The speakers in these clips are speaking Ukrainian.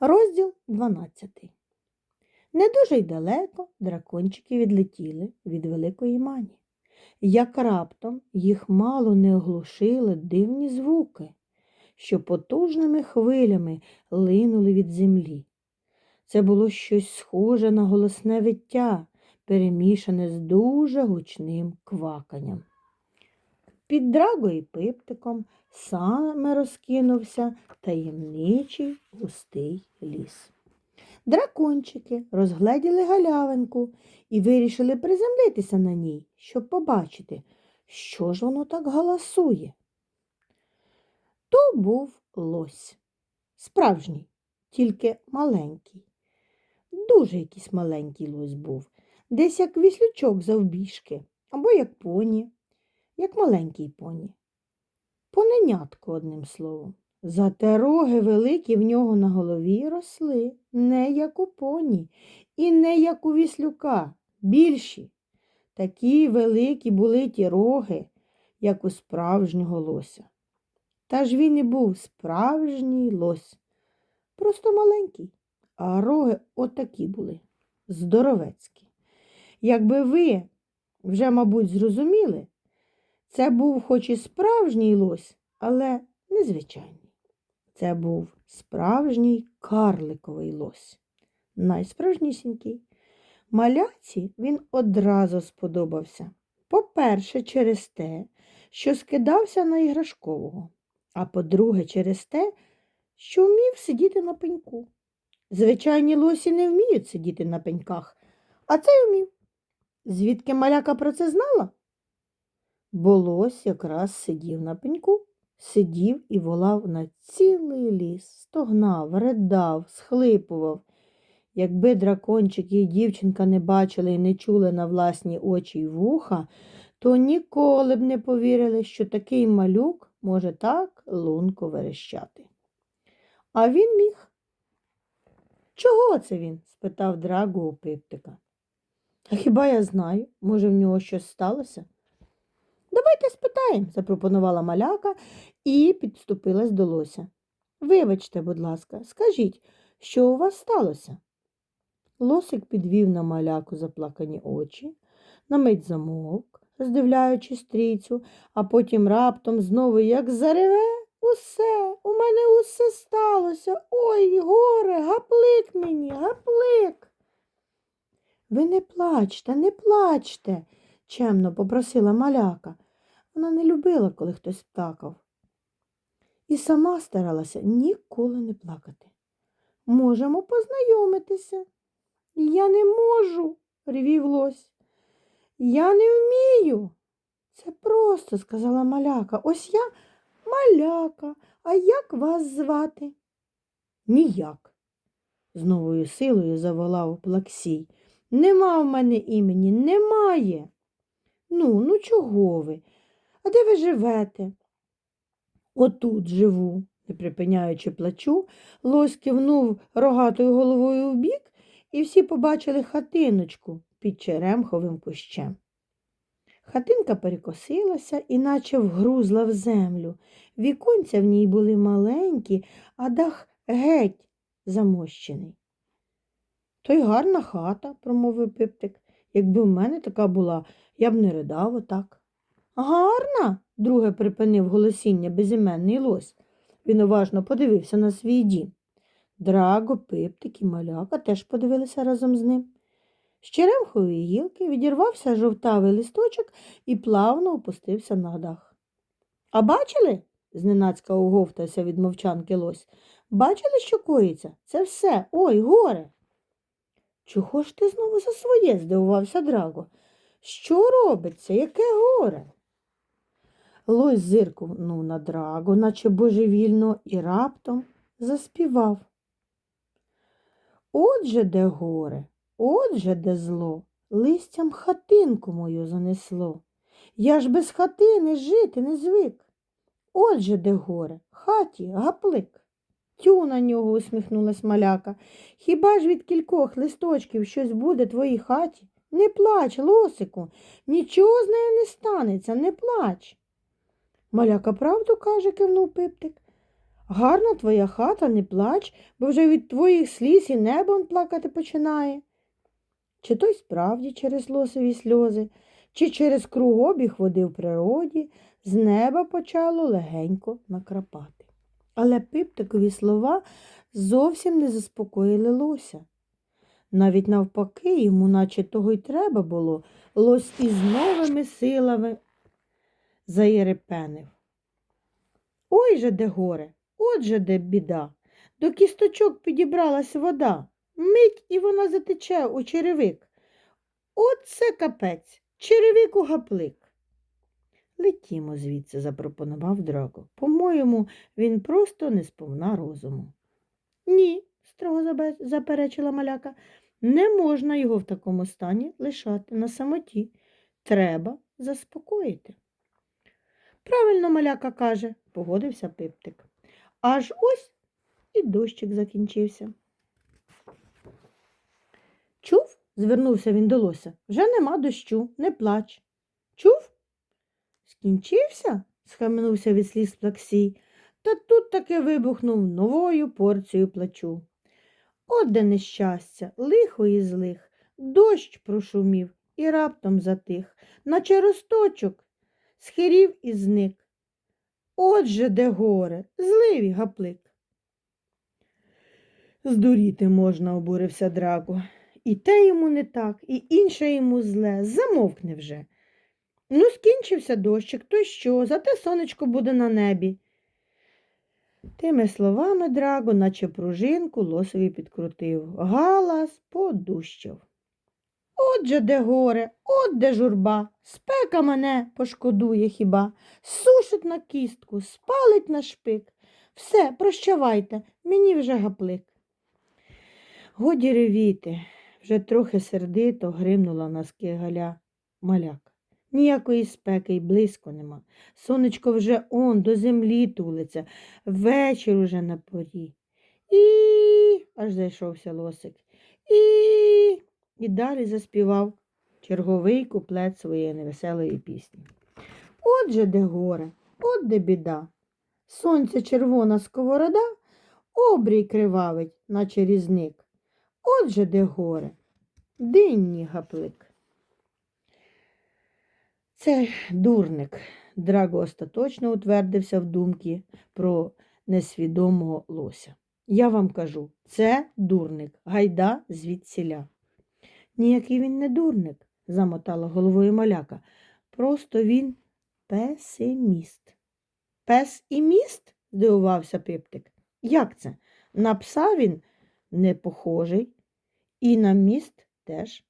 Розділ 12. Не дуже й далеко дракончики відлетіли від великої мані. Як раптом їх мало не оглушили дивні звуки, що потужними хвилями линули від землі. Це було щось схоже на голосне виття, перемішане з дуже гучним кваканням. Під драгою і пиптиком саме розкинувся таємничий густий ліс. Дракончики розгледіли галявинку і вирішили приземлитися на ній, щоб побачити, що ж воно так галасує. То був лось, справжній, тільки маленький. Дуже якийсь маленький лось був, десь як віслючок завбіжки, або як поні, як маленький поні. Поненятко, одним словом. Зате роги великі в нього на голові росли, не як у поні, і не як у віслюка, більші. Такі великі були ті роги, як у справжнього лося. Та ж він і був справжній лось, просто маленький, а роги отакі були, здоровецькі. Якби ви вже, мабуть, зрозуміли, це був хоч і справжній лось, але незвичайний. Це був справжній карликовий лось, найсправжнісінький. Маляці він одразу сподобався. По-перше, через те, що скидався на іграшкового, а по-друге, через те, що вмів сидіти на пеньку. Звичайні лосі не вміють сидіти на пеньках, а цей вмів. Звідки маляка про це знала? Бо лось якраз сидів на пеньку, сидів і волав на цілий ліс, стогнав, ридав, схлипував. Якби дракончики і дівчинка не бачили і не чули на власні очі й вуха, то ніколи б не повірили, що такий малюк може так лунко верещати. А він міг. Чого це він? спитав Драго у пиптика. А хіба я знаю, може, в нього щось сталося? Давайте спитаємо, запропонувала маляка і підступилась до лося. Вибачте, будь ласка, скажіть, що у вас сталося? Лосик підвів на маляку заплакані очі, на мить замовк, роздивляючи стрійцю, а потім раптом знову як зареве усе, у мене усе сталося. Ой, горе, гаплик мені, гаплик. Ви не плачте, не плачте, чемно попросила маляка. Вона не любила, коли хтось плакав. І сама старалася ніколи не плакати. Можемо познайомитися. Я не можу, ревів лось. Я не вмію. Це просто, сказала маляка. Ось я маляка, а як вас звати? Ніяк, з новою силою заволав Плаксій. Нема в мене імені, немає. Ну, ну чого ви? А де ви живете? Отут живу, не припиняючи плачу, лось кивнув рогатою головою вбік, і всі побачили хатиночку під черемховим кущем. Хатинка перекосилася, іначе вгрузла в землю. Віконця в ній були маленькі, а дах геть замощений. То й гарна хата, промовив пиптик. Якби в мене така була, я б не ридав отак. Гарна, друге припинив голосіння безіменний лось. Він уважно подивився на свій дім. Драго, пиптик і маляка теж подивилися разом з ним. З черемхової гілки відірвався жовтавий листочок і плавно опустився на дах. А бачили? зненацька оговтався від мовчанки лось. Бачили, що коїться? Це все. Ой, горе. Чого ж ти знову за своє? здивувався Драго. Що робиться? Яке горе? Лось зиркнув на Драго, наче божевільно, і раптом заспівав. Отже, де горе, отже, де зло, листям хатинку мою занесло. Я ж без хатини жити не звик. Отже, де горе, хаті гаплик. Тю на нього усміхнулась маляка. Хіба ж від кількох листочків щось буде твоїй хаті? Не плач, лосику, нічого з нею не станеться, не плач. Маляка правду каже, кивнув пиптик. Гарна твоя хата, не плач, бо вже від твоїх сліз і небом плакати починає. Чи то й справді через лосові сльози, чи через кругобіг води в природі з неба почало легенько накрапати. Але пиптикові слова зовсім не заспокоїли лося. Навіть навпаки, йому наче того й треба було, лось із новими силами заєрепенив. Ой же де горе, от же де біда. До кісточок підібралась вода. Мить і вона затече у черевик. От це капець, черевик у гаплик. Летімо звідси, запропонував Драко. По-моєму, він просто не сповна розуму. Ні, строго заперечила маляка, не можна його в такому стані лишати на самоті. Треба заспокоїти. Правильно маляка каже, погодився пиптик. Аж ось і дощик закінчився. Чув? звернувся він до лося. Вже нема дощу, не плач. Чув? Скінчився? схаменувся від сліз Плаксій, та тут таки вибухнув новою порцією плачу. От де нещастя, лихо із злих, дощ прошумів і раптом затих, наче росточок, схирів і зник. Отже, де горе, зливі гаплик. Здуріти можна, обурився Драко. І те йому не так, і інше йому зле. Замовкне вже. Ну, скінчився дощик, то що, зате сонечко буде на небі. Тими словами Драго, наче пружинку, лосові підкрутив. Галас подущав. Отже, де горе, от де журба, спека мене пошкодує хіба, сушить на кістку, спалить на шпик. Все, прощавайте, мені вже гаплик. Годі ревіти, вже трохи сердито гримнула на ски Галя маляка. Ніякої спеки й близько нема. Сонечко вже он до землі тулиться, вечір уже на порі. І аж зайшовся лосик. І і далі заспівав черговий куплет своєї невеселої пісні. От же де горе, от де біда. Сонце червона сковорода, обрій кривавить, наче різник. От же де горе, динні гаплик. Це дурник. Драго остаточно утвердився в думці про несвідомого лося. Я вам кажу, це дурник, гайда звідсіля. Ніякий він не дурник, замотала головою маляка. Просто він песиміст. Пес і міст? здивувався Пиптик. Як це? На пса він не похожий, і на міст теж.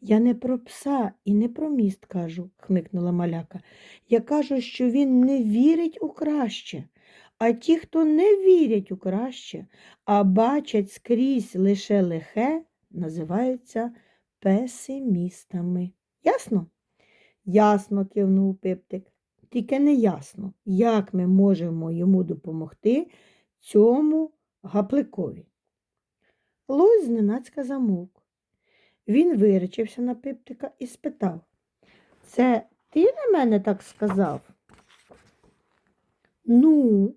Я не про пса і не про міст кажу, хмикнула маляка. Я кажу, що він не вірить у краще. А ті, хто не вірять у краще, а бачать скрізь лише лихе, називаються песимістами. Ясно? Ясно, кивнув Пиптик. Тільки не ясно, як ми можемо йому допомогти цьому гапликові. Лось зненацька замовк. Він виречився на Пиптика і спитав Це ти на мене так сказав? Ну,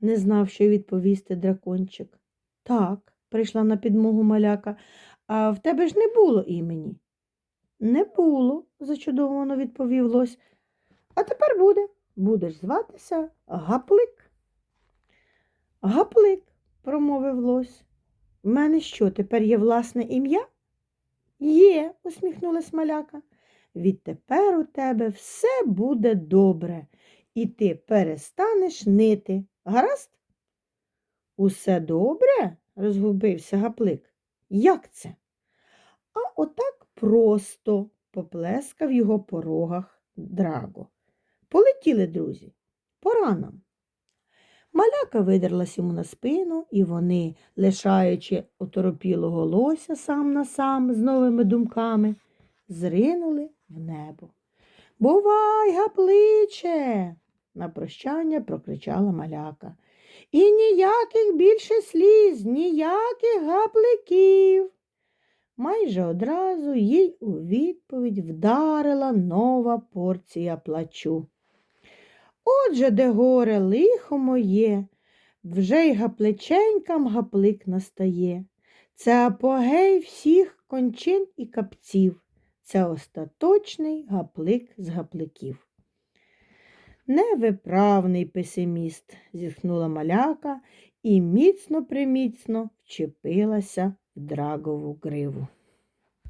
не знав, що відповісти дракончик. Так, прийшла на підмогу маляка, а в тебе ж не було імені. Не було, зачудовано відповів лось. А тепер буде. Будеш зватися Гаплик. Гаплик, промовив лось. В мене що, тепер є власне ім'я? Є, усміхнулась маляка. Відтепер у тебе все буде добре, і ти перестанеш нити. Гаразд? Усе добре? Розгубився гаплик. Як це? А отак просто поплескав його по рогах Драго. Полетіли, друзі, пора нам. Маляка видерлась йому на спину, і вони, лишаючи оторопілого лося сам на сам з новими думками, зринули в небо. Бувай, гапличе, на прощання прокричала маляка. І ніяких більше сліз, ніяких гапликів. Майже одразу їй у відповідь вдарила нова порція плачу. Отже, де горе лихо моє, вже й гаплеченькам гаплик настає. Це апогей всіх кончин і капців. Це остаточний гаплик з гапликів. Невиправний песиміст, зітхнула маляка і міцно приміцно вчепилася в драгову гриву.